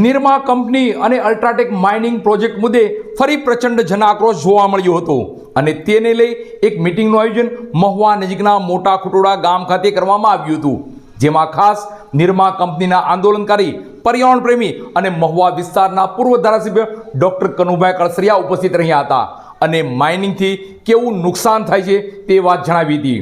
Nirma company અને UltraTech mining project મુદ્દે ફરી પ્રચંડ જનાક્રોશ જોવા મળ્યો હતો. અને તેને લઈ એક મિટિંગનું આયોજન મહુવા નજીકના મોટા ખુટોડા ગામ ખાતે કરવામાં આવ્યું હતું. જેમાં ખાસ નિરમા કંપનીના આંદોલનકારી, પર્યાવરણ પ્રેમી અને મહુવા વિસ્તારના પૂર્વ ધારાસભ્ય ડોક્ટર કનુભાઈ કળસરિયા ઉપસ્થિત રહ્યા હતા. અને માઇનિંગથી કેવું નુકસાન થાય છે તે વાત જણાવી હતી.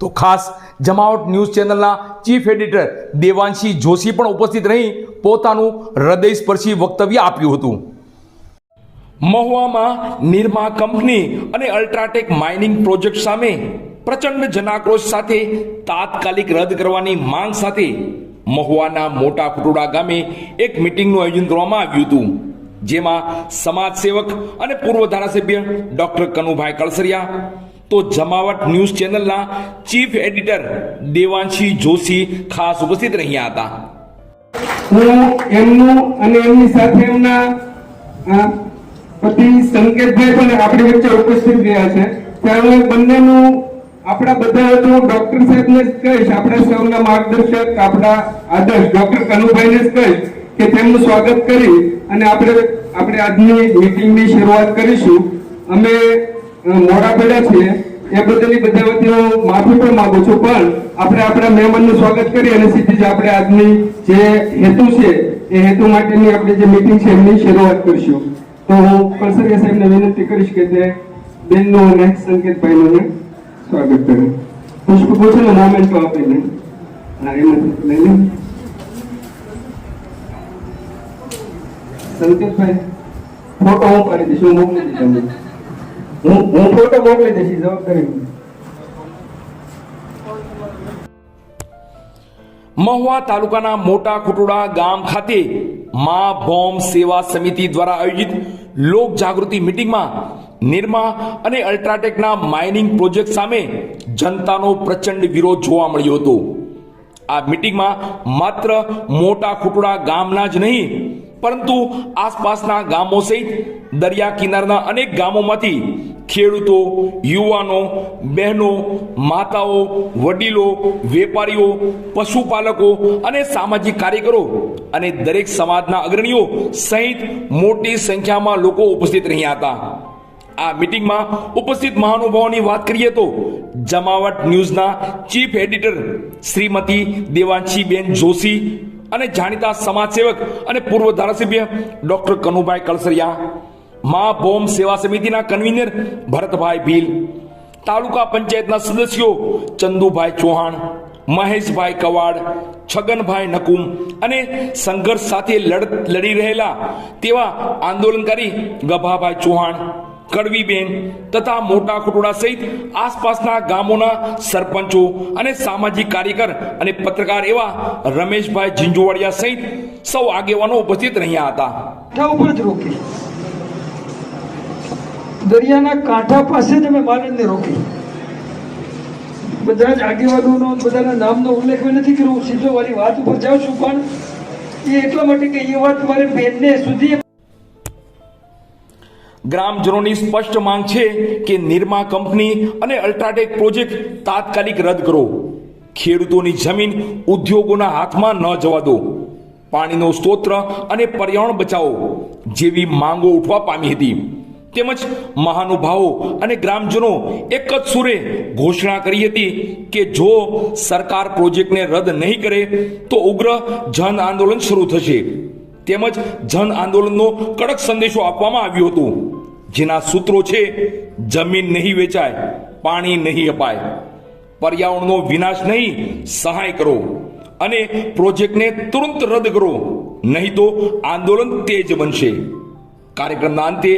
તો ખાસ જમાવટ ન્યૂઝ ચેનલના ચીફ એડિટર દેવાંશી જોશી પણ ઉપસ્થિત રહી પોતાનું હૃદયસ્પર્શી વક્તવ્ય આપ્યું હતું. મહુવામાં નિર્મા કંપની અને અલ્ટ્રાટેક માઇનિંગ પ્રોજેક્ટ સામે પ્રચંડ જનાક્રોશ સાથે તાત્કાલિક રદ કરવાની માંગ સાથે મહુવાના મોટા કુટોડા ગામે એક મિટિંગનું આયોજન કરવામાં આવ્યું હતું, જેમાં સમાજ સેવક અને પૂર્વ ધારાસભ્ય ડોક્ટર કનુભાઈ કળસરિયા તો જમાવટ ન્યૂઝ ચેનલના ચીફ એડિટર દેવાંશી જોશી ખાસ ઉપસ્થિત રહ્યા હતા. હું એમનું અને એમની સાથે એમના પતિ સંકેતભાઈ પણ આપણી વચ્ચે ઉપસ્થિત રહ્યા છે. ત્યારે બંનેનું આપણા બધા તો ડોક્ટર સાહેબને જ કહીશ, આપણા સૌના માર્ગદર્શક, આપણા આદર્શ, ડોક્ટર કનુભાઈને જ કહીશ કે તેમનું સ્વાગત કરી અને આપણે આપણે આજની મીટિંગની શરૂઆત કરીશું. અમે મોડા પડ્યા છીએ, એ બદલની બધા વતી હું માફી પણ માંગુ છું, પણ આપણે આપણા મહેમાનનું સ્વાગત કરી અને સીધી જ આપણે આજની જે હેતુ છે, એ હેતુ માટેની આપણે જે મીટિંગ છે, એમની શરૂઆત કરીશું. તો હું કળસરિયા સાહેબને વિનંતી કરીશ કે તે બેનનું અને સંકેતભાઈનું સ્વાગત કરે. પુષ્પગુચ્છ ને મોમેન્ટો આપીને હા, એમ લઈ લે. સંકેતભાઈ, ફોટો હું પાડી દઈશ, હું મોકલી તમને. મહુવા તાલુકાના મોટા કુટુડા ગામ ખાતે મા બોમ્બ સેવા સમિતિ દ્વારા આયોજિત લોક જાગૃતિ મિટિંગમાં નિરમા અને અલ્ટ્રાટેકના માઇનિંગ પ્રોજેક્ટ સામે જનતાનો પ્રચંડ વિરોધ જોવા મળ્યો હતો. આ મિટિંગમાં માત્ર મોટા ખુટોડા ગામના જ નહીં, પરંતુ આસપાસના ગામો સહિત દરિયા કિનારના અનેક ગામોમાંથી ખેડૂતો, યુવાનો, બહેનો, માતાઓ, વડીલો, વેપારીઓ, પશુપાલકો અને સામાજિક કાર્યકરો અને દરેક સમાજના અગ્રણીઓ સહિત મોટી સંખ્યામાં લોકો ઉપસ્થિત રહ્યા હતા. આ મિટિંગમાં ઉપસ્થિત મહાનુભાવોની વાત કરીએ તો જમાવટ ન્યૂઝના ચીફ એડિટર શ્રીમતી દેવાંશીબેન જોશી અને જાણીતા સમાજસેવક અને પૂર્વ ધારાસભ્ય ડોક્ટર કનુભાઈ કળસરિયા મા બોમ્બ સેવા સમિતિના કન્વીનર ભરતભાઈ ભીલ, તાલુકા પંચાયતના સદસ્યો ચંદુભાઈ ચૌહાણ, મહેશભાઈ કવાડ, છગનભાઈ નકુમ અને સંઘર્ષ સાથે લડ રહેલા તેવા આંદોલનકારી ગભાભાઈ ચૌહાણ, કડવીબેન તથા મોટા ખુટોડા સહિત આસપાસના ગામોના સરપંચો અને સામાજિક કાર્યકર અને પત્રકાર એવા રમેશભાઈ ઝીંઝુવાડિયા સહિત સૌ આગેવાનો ઉપસ્થિત રહ્યા હતા. ઉપર જ રોકી. દરિયાના કાંઠા પાસે જ અમે માનદને રોકી. બધા જ આગેવાનોનો બધાના નામનો ઉલ્લેખ નથી કર્યો સીધો મારી વાત ઉપર જાઉં છું, પણ એ એટલા માટે કે એ વાત મારી બેનને સુધી ગ્રામજનોની સ્પષ્ટ માંગ છે કે નિરમા કંપની અને અલ્ટ્રાટેક પ્રોજેક્ટ તાત્કાલિક રદ કરો. ખેડૂતોની જમીન ઉદ્યોગોના હાથમાં ન જવા દો. પાણીનો સ્ત્રોત અને પર્યાવરણ બચાવો જેવી માંગો ઉઠવા પામી હતી. તેમજ મહાનુભાવો અને ગ્રામજનો એક જ સુરે ઘોષણા કરી હતી કે જો સરકાર પ્રોજેક્ટને રદ નહીં કરે તો ઉગ્ર જન આંદોલન શરૂ થશે. તેમજ જન આંદોલનનો કડક સંદેશો આપવામાં આવ્યો હતો. જેના સૂત્રો છે, જમીન નહીં વેચાય, પાણી નહીં અપાય. પર્યાવરણનો વિનાશ નહીં, સહાય કરો. અને પ્રોજેક્ટને તુરંત રદ કરો. નહીં તો આંદોલન તેજ બનશે. કાર્યક્રમના અંતે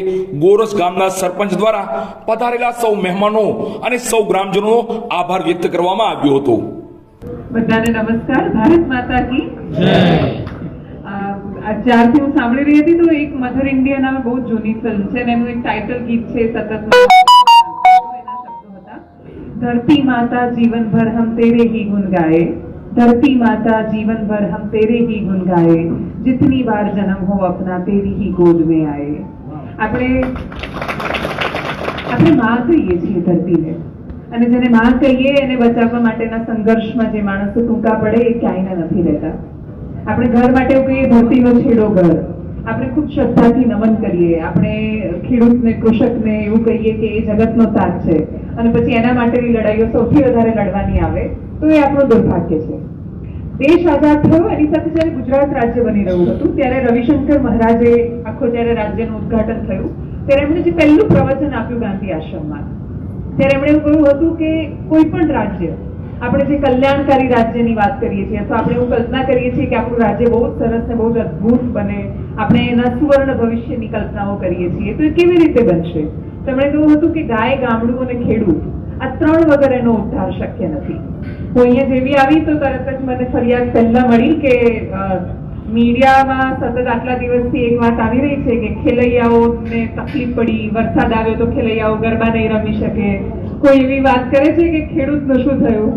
ગોરસ ગામના સરપંચ દ્વારા પધારેલા સૌ મહેમાનો અને સૌ ગ્રામજનોનો આભાર વ્યક્ત કરવામાં આવ્યો હતો. બધાને નમસ્કાર. ભારત માતા કી જય. જ્યારથી હું સાંભળી રહી હતી તો એક મધર ઇન્ડિયા નામે બહુ જૂની ફિલ્મ છે એનું એક ટાઇટલ ગીત છે સતત ધરતી માતા જીવન ભર હમ તેરે હી ગુન ગાએ ધરતી માતા જીવન ભર હમ તેરે હી ગુન ગાએ जितनी बार जन्म हो अपना तेरी ही गोद में आए આપણે આપણે માં કહીએ છીએ ધરતીને અને જેને માં કહીએ એને બચાવવા માટેના સંઘર્ષમાં જે માણસો ટૂંકા પડે એ ક્યાંય નથી રહેતા આપણે ઘર માટે એવું કહીએ ધરતીનો છેડો ઘર આપણે ખૂબ શ્રદ્ધાથી નમન કરીએ આપણે ખેડૂતને કૃષકને એવું કહીએ કે એ જગતનો તાજ છે અને પછી એના માટેની લડાઈઓ સૌથી વધારે લડવાની આવે તો એ આપણું દુર્ભાગ્ય છે દેશ આઝાદ થયો, એની સાથે જ્યારે ગુજરાત રાજ્ય બની રહ્યું હતું, ત્યારે રવિશંકર મહારાજે આખો જ્યારે રાજ્યનું ઉદઘાટન થયું, ત્યારે એમણે જે પહેલું પ્રવચન આપ્યું ગાંધી આશ્રમમાં, ત્યારે એમણે એવું કહ્યું હતું કે કોઈ પણ રાજ્ય, આપણે જે કલ્યાણકારી રાજ્યની વાત કરીએ છીએ, અથવા આપણે એવું કલ્પના કરીએ છીએ કે આપણું રાજ્ય બહુ જ સરસ ને બહુ જ અદ્ભુત બને, આપણે એના સુવર્ણ ભવિષ્યની કલ્પનાઓ કરીએ છીએ, તો એ કેવી રીતે બનશે? તેમણે કહ્યું હતું કે ગાય, ગામડું અને ખેડૂત આ ત્રણ વગર એનો ઉદ્ધાર શક્ય નથી. હું અહીંયા જેવી આવી તો તરત જ મને ફરિયાદ પહેલા મળી કે મીડિયામાં સતત આટલા દિવસથી એક વાત આવી રહી છે કે ખેલૈયાઓને તકલીફ પડી, વરસાદ આવ્યો તો ખેલૈયાઓ ગરબા નહીં રમી શકે. કોઈ એવી વાત કરે છે કે ખેડૂતનું શું થયું?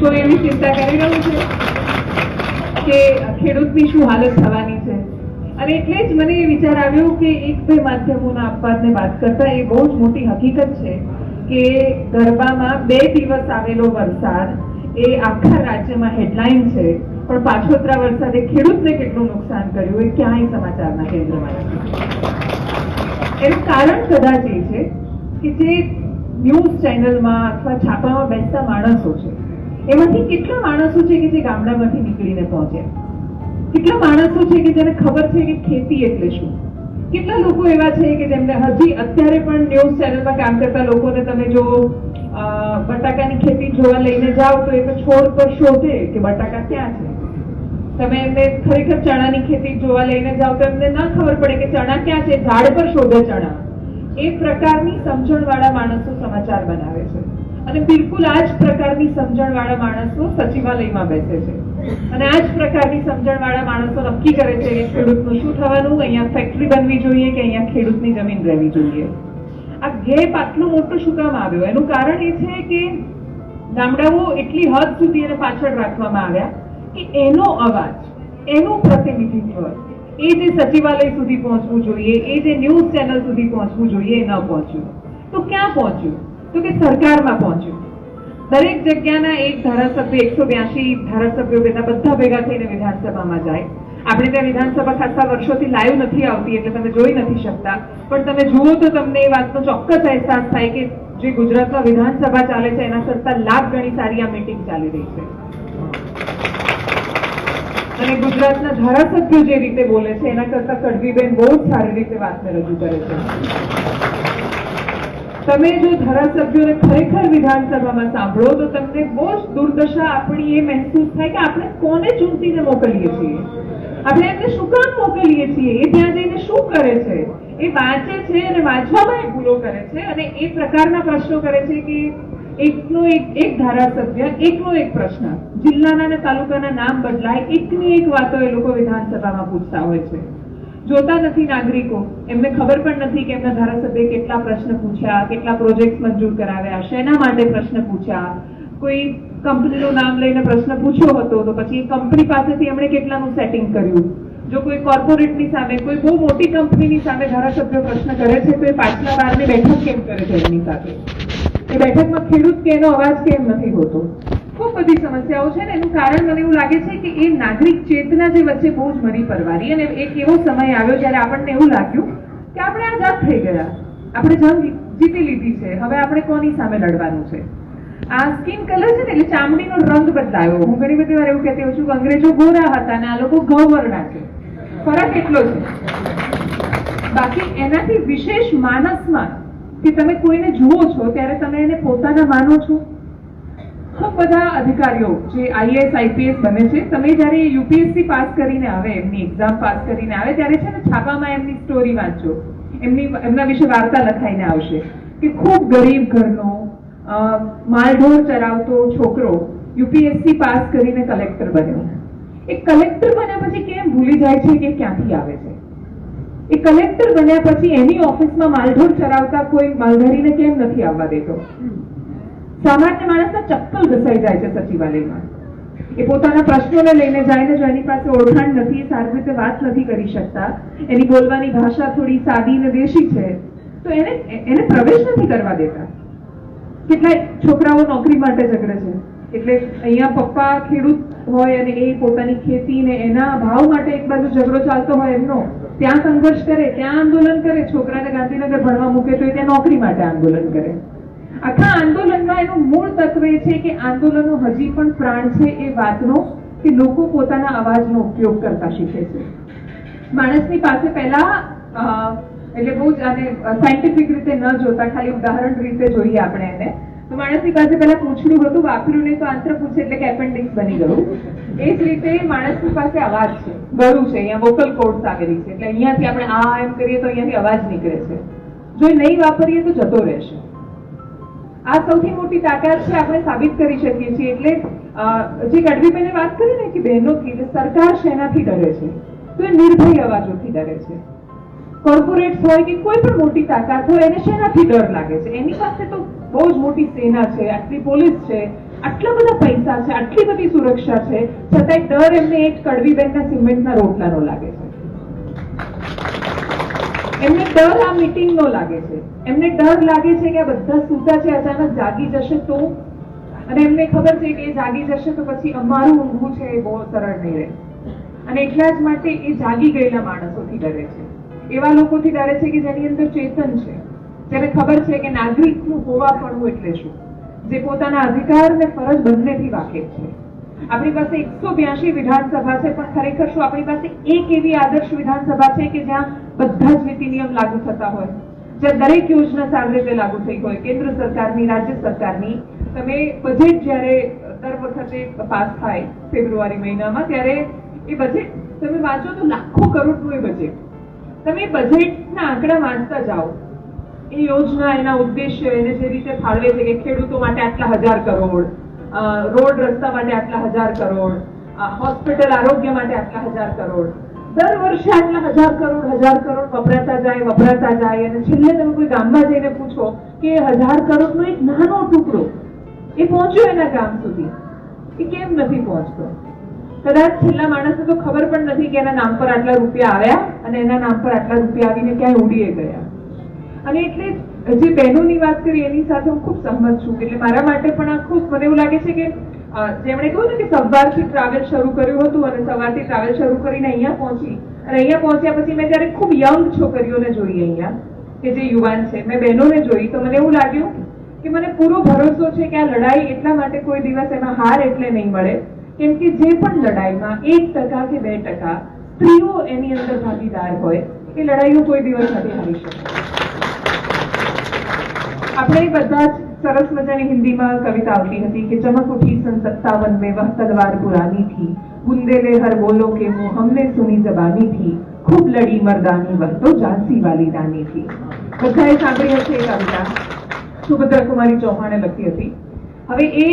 કોઈ એવી ચિંતા કરી રહ્યું છે કે ખેડૂતની શું હાલત થવાની છે? અને એટલે જ મને એ વિચાર આવ્યો કે એક બે માધ્યમોના અપવાદને વાત કરતા એ બહુ જ મોટી હકીકત છે કે ગરબામાં બે દિવસ આવેલો વરસાદ, એ આખા રાજ્યમાં હેડલાઇન છે. પણ પાછોતરા વરસાદે ખેડૂતને કેટલું નુકસાન કર્યું એ ક્યાંય સમાચારના કેન્દ્રમાં એનું કારણ કદાચ એ છે કે જે ન્યૂઝ ચેનલમાં અથવા છાપામાં બેસતા માણસો છે, એમાંથી કેટલા માણસો છે કે જે ગામડામાંથી નીકળીને પહોંચે કેટલા માણસો છે કે જેને ખબર છે કે ખેતી એટલે શું? કેટલા લોકો એવા છે કે જેમને હજી અત્યારે પણ ન્યૂઝ ચેનલમાં કામ કરતા લોકોને તમે જો બટાકાની ખેતી જોવા લઈને જાઓ તો એ તો છોડ પર શોધે કે બટાકા ક્યાં છે. તમે એમને ખરેખર ચણાની ખેતી જોવા લઈને જાઓ તો એમને ન ખબર પડે કે ચણા ક્યાં છે, ઝાડ પર શોધે ચણા. એ પ્રકારની સમજણવાળા માણસો સમાચાર બનાવે છે. અને બિલકુલ આ જ પ્રકારની સમજણવાળા માણસો સચિવાલયમાં બેસે છે. અને આ જ પ્રકારની સમજણવાળા માણસો નક્કી કરે છે કે ખેડૂતનું શું થવાનું અહીંયા ફેક્ટરી બનવી જોઈએ કે અહીંયા ખેડૂતની જમીન રહેવી જોઈએ. આ ગેપ આટલો મોટો શું કામ આવ્યો? એનું કારણ એ છે કે ગામડાઓ એટલી હદ સુધી એને પાછળ રાખવામાં આવ્યા કે એનો અવાજ, એનું પ્રતિનિધિત્વ, એ જે સચિવાલય સુધી પહોંચવું જોઈએ, એ જે ન્યૂઝ ચેનલ સુધી પહોંચવું જોઈએ એ ન પહોંચ્યું. તો ક્યાં પહોંચ્યું? તો કે સરકારમાં પહોંચ્યું. દરેક જગ્યાના એક ધારાસભ્ય, એકસો બ્યાસી ધારાસભ્યો બધા બધા ભેગા થઈને વિધાનસભામાં જાય. આપણે ત્યાં વિધાનસભા ખાસા વર્ષોથી લાઈવ નથી આવતી, એટલે તમે જોઈ નથી શકતા. પણ તમે જુઓ તો તમને એ વાતનો ચોક્કસ અહેસાસ થાય કે જે ગુજરાતમાં વિધાનસભા ચાલે છે, એના કરતાં લાખ ગણી સારી આ મીટિંગ ચાલી રહી છે. અને ગુજરાતના ધારાસભ્યો જે રીતે બોલે છે, એના કરતા કડવીબેન બહુ જ સારી રીતે વાતને રજૂ કરે છે. તમે જો ધારાસભ્યોને ખરેખર વિધાનસભામાં સાંભળો તો તમને બહુ જ દુર્દશા આપણી એ મહેસૂસ થાય કે આપણે કોને ચૂંટીને મોકલીએ છીએ? આપણે એમને શું કામ મોકલીએ છીએ? એ ત્યાં જઈને શું કરે છે? એ વાંચે છે અને વાંચવામાં એ ભૂલો કરે છે અને એ પ્રકારના પ્રશ્નો કરે છે કે એકનો એક એક ધારાસભ્ય, એકનો એક પ્રશ્ન. જિલ્લાના અને તાલુકાના નામ બદલાય, એકની એક વાતો એ લોકો વિધાનસભામાં પૂછતા હોય છે. જોતા નથી નાગરિકો. એમને ખબર પણ નથી કે એમના ધારાસભ્ય કેટલા પ્રશ્ન પૂછ્યા, કેટલા પ્રોજેક્ટ મંજૂર કરાવ્યા, શેના માટે પ્રશ્ન પૂછ્યા. કોઈ કંપનીનું નામ લઈને પ્રશ્ન પૂછ્યો હતો તો પછી કંપની પાસેથી એમણે કેટલાનું સેટિંગ કર્યું? જો કોઈ કોર્પોરેટની સામે, કોઈ બહુ મોટી કંપનીની સામે ધારાસભ્ય પ્રશ્ન કરે છે, તો એ પાછલા બારની બેઠક કેમ કરે છે એમની સાથે? એ બેઠકમાં ખેડૂત કે એનો અવાજ કેમ નથી હોતો? ખૂબ બધી સમસ્યાઓ છે ને એનું કારણ મને એવું લાગે છે કે એ નાગરિક ચેતના જે વચ્ચે બહુ જ મરી પરવારી અને એક એવો સમય આવ્યો જ્યારે આપણને એવું લાગ્યું કે આપણે આઝાદ થઈ ગયા. આપણે જંગ જીતી લીધી છે. હવે આપણે કોની સામે લડવાનું છે? આ સ્કિન કલર છે ને એટલે ચામડીનો રંગ બદલાયો. હું ઘણી બધી વાર એવું કહેતી હોઉં છું કે અંગ્રેજો ગોરા હતા અને આ લોકો ઘઉંવર્ણા છે ફરક એટલો છે. બાકી એનાથી વિશેષ માનસમાં કે તમે કોઈને જુઓ છો ત્યારે તમે એને પોતાના માનો છો? ખૂબ બધા અધિકારીઓ જે આઈએએસ આઈપીએસ બને છે, તમે જ્યારે યુપીએસસી પાસ કરીને આવે, એમની એક્ઝામ પાસ કરીને આવે, ત્યારે છે ને છાપામાં એમની સ્ટોરી વાંચો. એમની, એમના વિશે વાર્તા લખાઈને આવશે. કે ખૂબ ગરીબ ઘરનો માલઢોર ચરાવતો છોકરો યુપીએસસી પાસ કરીને કલેક્ટર બન્યો. એ કલેક્ટર બન્યા પછી કેમ ભૂલી જાય છે કે ક્યાંથી આવે છે? એ કલેક્ટર બન્યા પછી એની ઓફિસમાં માલઢોર ચરાવતા કોઈ માલધારીને કેમ નથી આવવા દેતો? સામાન્ય માણસના ચપ્પલ ઘસાઈ જાય છે સચિવાલયમાં. એ પોતાના પ્રશ્નોને લઈને જાય ને જો એની પાસે ઓળખાણ નથી સારી રીતે વાત નથી કરી શકતા, એની બોલવાની ભાષા થોડી સાદી ને દેશી છે, તો એને એને પ્રવેશ નથી કરવા દેતા. કેટલાય છોકરાઓ નોકરી માટે ઝઘડે છે. એટલે અહીંયા પપ્પા ખેડૂત હોય અને એ પોતાની ખેતી ને એના ભાવ માટે એક બાજુ ઝઘડો ચાલતો હોય એમનો, ત્યાં સંઘર્ષ કરે, ત્યાં આંદોલન કરે. છોકરાને ગાંધીનગર ભણવા મૂકે તો એ ત્યાં નોકરી માટે આંદોલન કરે. આખા આંદોલનમાં એનું મૂળ તત્વ એ છે કે આંદોલનનો હજી પણ પ્રાણ છે એ વાતનો કે લોકો પોતાના અવાજનો ઉપયોગ કરતા શીખે છે. માણસની પાસે પહેલા એટલે બહુ જ આને સાયન્ટિફિક રીતે ન જોતા, ખાલી ઉદાહરણ રીતે જોઈએ આપણે એને. તો માણસની પાસે પહેલા પૂછડું હતું, વાપર્યું નહીં તો આંતર પૂછે એટલે કે એપેન્ડિક્સ બની ગયું. એ જ રીતે માણસની પાસે અવાજ છે, ગળું છે, અહીંયા વોકલ કોર્ડ્સ આવેલી છે. એટલે અહીંયાથી આપણે આ એમ કરીએ તો અહીંયાથી અવાજ નીકળે છે. જો એ નહીં વાપરીએ તો જતો રહેશે. આ સૌથી મોટી તાકાત છે આપણે સાબિત કરી શકીએ છીએ. એટલે જે ગઢવીબેને વાત કરી ને કે બહેનોથી એટલે સરકાર શેનાથી ડરે છે? તો એ નિર્ભય અવાજોથી ડરે છે. કોર્પોરેટ્સ હોય કે કોઈ પણ મોટી તાકાત હોય, એને શેનાથી ડર લાગે છે? એની પાસે તો બહુ જ મોટી સેના છે, આટલી પોલીસ છે, આટલા બધા પૈસા છે, આટલી બધી સુરક્ષા છે. છતાંય ડર એમને એક કડવીબેનના સિમેન્ટના રોટલાનો લાગે છે. એમને ડર આ મીટિંગ નો લાગે છે. એમને ડર લાગે છે કે આ બધા સૂતા છે, અચાનક જાગી જશે તો? અને એમને ખબર છે કે એ જાગી જશે તો પછી અમારું ઊંઘવું છે એ બહુ સરળ નહીં રહે. અને એટલા જ માટે એ જાગી ગયેલા માણસોથી ડરે છે. એવા લોકોથી ડરે છે કે જેની અંદર ચેતન છે. જેને ખબર છે કે નાગરિકનું હોવા પણ એટલે શું? જે પોતાના અધિકાર ને ફરજ બંનેથી વાકેફ છે. આપણી પાસે એકસો બ્યાસી વિધાનસભા છે, પણ ખરેખર શું આપણી પાસે એક એવી આદર્શ વિધાનસભા છે કે જ્યાં બધા જ નીતિ નિયમ લાગુ થતા હોય. જ્યાં દરેક યોજના સારી રીતે લાગુ થઈ હોય, કેન્દ્ર સરકારની, રાજ્ય સરકારની. તમે બજેટ જ્યારે દર વખતે પાસ થાય ફેબ્રુઆરી મહિનામાં, ત્યારે એ બજેટ તમે વાંચો તો લાખો કરોડનું એ બજેટ તમે બજેટના આંકડા વાંચતા જાઓ. એ યોજના, એના ઉદ્દેશ્ય, એને જે રીતે ફાળવે છે કે ખેડૂતો માટે આટલા હજાર કરોડ રોડ રસ્તા માટે આટલા હજાર કરોડ હોસ્પિટલ આરોગ્ય માટે આટલા હજાર કરોડ દર વર્ષે આટલા હજાર કરોડ હજાર કરોડ વપરાતા જાય વપરાતા જાય અને છેલ્લે તમે કોઈ ગામમાં જઈને પૂછો કે હજાર કરોડનો એક નાનો ટુકડો એ પહોંચ્યો એના ગામ સુધી? એ કેમ નથી પહોંચતો? કદાચ છેલ્લા માણસને તો ખબર પણ નથી કે એના નામ પર આટલા રૂપિયા આવ્યા અને એના નામ પર આટલા રૂપિયા આવીને ક્યાંય ઉડીએ ગયા. અને એટલે જે બહેનોની વાત કરી, એની સાથે હું ખૂબ સહમત છું. એટલે મારા માટે પણ આ ખૂબ, મને એવું લાગે છે કે જેમણે કહ્યું કે સવારથી ટ્રાવેલ શરૂ કર્યું હતું અને સવારથી ટ્રાવેલ શરૂ કરીને અહીંયા પહોંચી. અને અહીંયા પહોંચ્યા પછી મેં જ્યારે ખૂબ યંગ છોકરીઓને જોઈ અહીંયા, કે જે યુવાન છે. મેં બહેનોને જોઈ તો મને એવું લાગ્યું કે મને પૂરો ભરોસો છે કે આ લડાઈ એટલા માટે કોઈ દિવસ એમાં હાર એટલે નહીં મળે. કેમ કે જે પણ લડાઈમાં એક ટકા કે બે ટકા સ્ત્રીઓ એની અંદર ભાગીદાર હોય, એ લડાઈઓ કોઈ દિવસ નથી હારી શકે આપણે બધા જ સરસ મજાની હિન્દીમાં કવિતા આવતી હતી કે ચમક ઉઠી સન સત્તાવન મેં વહ તલવાર પુરાની થી. બુંદે હર બોલો કે હું હમને સુની જબાની થી. ખૂબ લડી મર્દાની વહ તો ઝાંસી વાલી રાની થી. બધાએ સાંભળી હશે એ કવિતા. સુભદ્રા કુમારી ચૌહાણે લખી હતી. હવે એ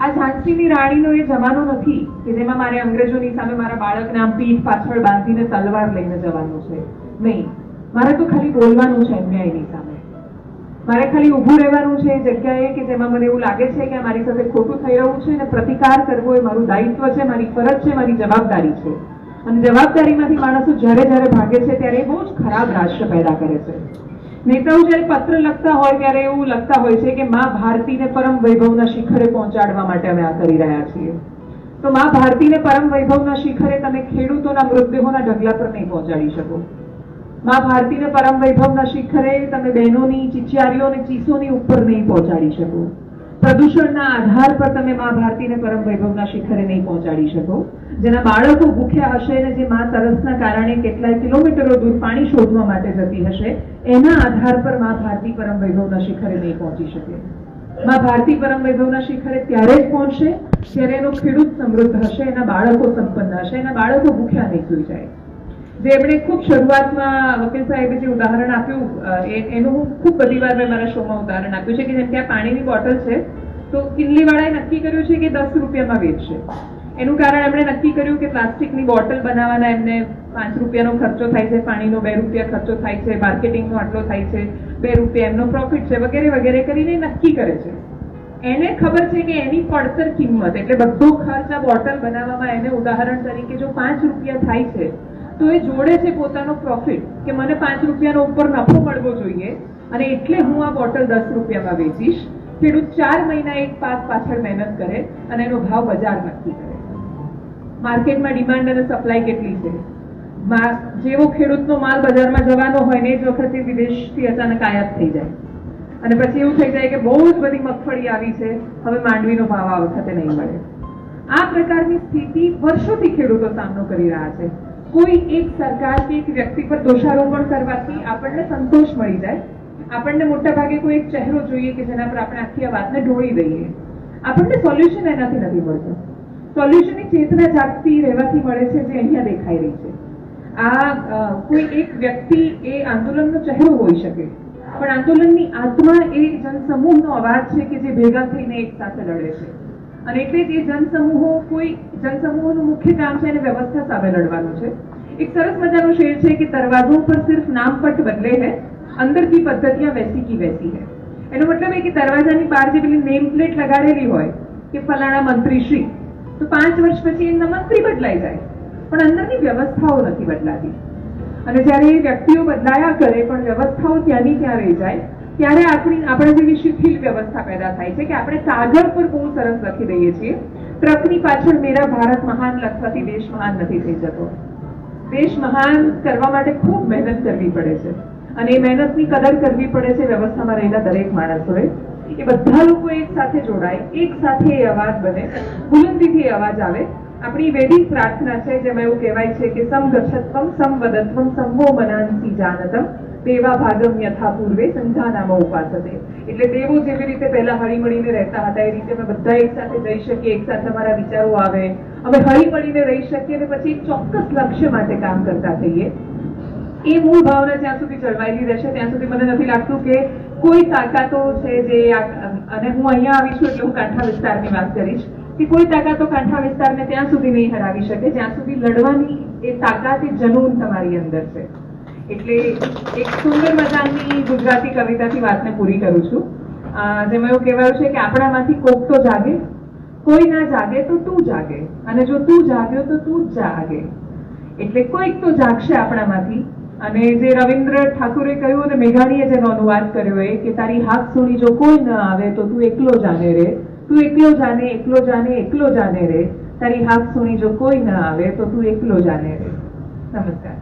આ ઝાંસીની રાણીનો એ જમાનો નથી કે જેમાં મારે અંગ્રેજોની સામે મારા બાળકના પીઠ પાછળ બાંધીને તલવાર લઈને જવાનું છે. નહીં. મારે તો ખાલી બોલવાનું છે એમને એની સામે. મારે ખાલી ઊભું રહેવાનું છે જગ્યાએ કે જેમાં મને એવું લાગે છે કે મારી સાથે ખોટું થઈ રહ્યું છે અને પ્રતિકાર કરવો એ મારું દાયિત્વ છે, મારી ફરજ છે, મારી જવાબદારી છે. અને જવાબદારીમાંથી માણસો જ્યારે જ્યારે ભાગે છે ત્યારે બહુ જ ખરાબ રાષ્ટ્ર પેદા કરે છે. નેતાઓ જ્યારે પત્ર લખતા હોય ત્યારે એવું લખતા હોય છે કે મા ભારતીને પરમ વૈભવના શિખરે પહોંચાડવા માટે અમે આ કરી રહ્યા છીએ. તો મા ભારતીને પરમ વૈભવના શિખરે તમે ખેડૂતોના મૃતદેહોના ઢગલા પર નહીં પહોંચાડી શકો. મા ભારતીને પરમ વૈભવના શિખરે તમે બહેનોની ચિચિયારીઓ અને ચીસોની ઉપર નહીં પહોંચાડી શકો. પ્રદૂષણના આધાર પર તમે મા ભારતીને પરમ વૈભવના શિખરે નહીં પહોંચાડી શકો. જેના બાળકો ભૂખ્યા હશે અને જે મા તરસના કારણે કેટલાય કિલોમીટરો દૂર પાણી શોધવા માટે જતી હશે, એના આધાર પર મા ભારતી પરમ વૈભવના શિખરે નહીં પહોંચી શકે. માં ભારતી પરમ વૈભવના શિખરે ત્યારે જ પહોંચશે, જ્યારે એનો ખેડૂત સમૃદ્ધ હશે, એના બાળકો સંપન્ન હશે, એના બાળકો ભૂખ્યા નહીં સુઈ જાય. જે એમણે ખૂબ શરૂઆતમાં વકીલ સાહેબે જે ઉદાહરણ આપ્યું એનું હું ખૂબ બધી વાર મેં મારા શોમાં ઉદાહરણ આપ્યું છે કે જેમ કે આ પાણીની બોટલ છે, તો કિલ્લીવાળાએ નક્કી કર્યું છે કે દસ રૂપિયામાં વેચશે. એનું કારણ એમણે નક્કી કર્યું કે પ્લાસ્ટિકની બોટલ બનાવવાના એમને પાંચ રૂપિયાનો ખર્ચો થાય છે, પાણીનો બે રૂપિયા ખર્ચો થાય છે, માર્કેટિંગનો આટલો થાય છે, બે રૂપિયા એમનો પ્રોફિટ છે, વગેરે વગેરે કરીને નક્કી કરે છે. એને ખબર છે કે એની પડતર કિંમત, એટલે બધો ખર્ચ આ બોટલ બનાવવામાં, એને ઉદાહરણ તરીકે જો પાંચ રૂપિયા થાય છે તો એ જોડે છે પોતાનો પ્રોફિટ કે મને પાંચ રૂપિયાનો ઉપર નફો મળવો જોઈએ અને એટલે હું આ બોટલ દસ રૂપિયામાં વેચીશ. ખેડૂત ચાર મહિના એક પાક પાછળ મહેનત કરે અને એનો ભાવ બજાર નક્કી કરે. માર્કેટમાં ડિમાન્ડ અને સપ્લાય કેટલી છે? જેવો ખેડૂતનો માલ બજારમાં જવાનો હોય ને એ જ વખતે વિદેશથી અચાનક આયાત થઈ જાય. અને પછી એવું થઈ જાય કે બહુ જ બધી મગફળી આવી છે, હવે માંડવીનો ભાવ આ વખતે નહીં મળે. આ પ્રકારની સ્થિતિ વર્ષોથી ખેડૂતો સામનો કરી રહ્યા છે. કોઈ એક સરકાર કે એક વ્યક્તિ પર દોષારોપણ કરવાથી આપણને સંતોષ મળી જાય. આપણને મોટા ભાગે કોઈ એક ચહેરો જોઈએ કે જેના પર આપણે આખી આ વાતને ઢોળી દઈએ. આપણને સોલ્યુશન એનાથી નથી મળતું. સોલ્યુશનની ચેતના જાગતી રહેવાથી મળે છે જે અહીંયા દેખાઈ રહી છે. આ કોઈ એક વ્યક્તિ એ આંદોલનનો ચહેરો હોઈ શકે. પણ આંદોલનની આત્મા એ જનસમૂહનો અવાજ છે કે જે ભેગા થઈને એક સાથે લડે છે. અને એટલે તે જનસમૂહો કોઈ જનસમૂહોનું મુખ્ય કામ છે એને વ્યવસ્થા સામે લડવાનું છે. એક સરસ મજાનું શેર છે કે દરવાજો પર સિર્ફ નામપટ બદલે હે, અંદરથી પદ્ધતિયા વેસી કી વેસી હે. એનો મતલબ એ કે દરવાજાની બહાર જે પેલી નેમ પ્લેટ લગાડેલી હોય કે ફલાણા મંત્રી શ્રી, તો પાંચ વર્ષ પછી એમના મંત્રી બદલાઈ જાય. પણ અંદરની વ્યવસ્થાઓ નથી બદલાતી. અને જ્યારે એ વ્યક્તિઓ બદલાયા કરે પણ વ્યવસ્થાઓ ત્યાંની ત્યાં રહી જાય ત્યારે આપણી આપણે જેવી શિથિલ વ્યવસ્થા પેદા થાય છે કે આપણે કાગળ પર બહુ સરસ લખી દઈએ છીએ. ટ્રકની પાછળ મેરા ભારત મહાન લખવાથી દેશ મહાન નથી થઈ જતો. દેશ મહાન કરવા માટે ખૂબ મહેનત કરવી પડે છે. અને એ મહેનતની કદર કરવી પડે છે વ્યવસ્થામાં રહેલા દરેક માણસોએ. એ બધા લોકો એક સાથે જોડાય, એક સાથે એ અવાજ બને. બુલંદીથી અવાજ આવે. આપણી વૈદિક પ્રાર્થના છે, જેમાં એવું કહેવાય છે કે સમ સમવદત્વમ સમ વદત્વમ સમો મનાંસી જાનતમ. દેવા ભાગમ યથા પૂર્વે સંધાનામાં ઉપાસતે. એટલે દેવો જેવી રીતે પહેલા હળીમળીને રહેતા હતા, એ રીતે અમે બધા એક સાથે જઈ શકીએ, એક સાથે અમારા વિચારો આવે. અમે હળીમળીને રહી શકીએ અને પછી ચોક્કસ લક્ષ્ય માટે કામ કરતા થઈએ. એ મૂળ ભાવના જ્યાં સુધી જળવાયેલી રહેશે, ત્યાં સુધી મને નથી લાગતું કે કોઈ તાકાતો છે જે અને હું અહીંયા આવી છું એટલે હું કાંઠા વિસ્તારની વાત કરીશ, કે કોઈ તાકાતો કાંઠા વિસ્તારને ત્યાં સુધી નહીં હરાવી શકે, જ્યાં સુધી લડવાની એ તાકાત એ જનૂન તમારી અંદર છે. એટલે એક સુંદર મજાની ગુજરાતી કવિતાથી વાતને પૂરી કરું છું. જેમાં એવું કહેવાયું છે કે આપણામાંથી કોક તો જાગે, કોઈ ના જાગે તો તું જાગે, અને જો તું જાગ્યો તો તું જ જાગે. એટલે કોઈક તો જાગશે આપણામાંથી. અને જે રવિન્દ્ર ઠાકુરે કહ્યું અને મેઘાણીએ જેનો અનુવાદ કર્યો એ કે તારી હાથ સુણી જો કોઈ ન આવે તો તું એકલો જાને રે, તું એકલો જાને એકલો જાને એકલો જાને રે. તારી હાથ સુણી જો કોઈ ન આવે તો તું એકલો જાને રે. નમસ્કાર.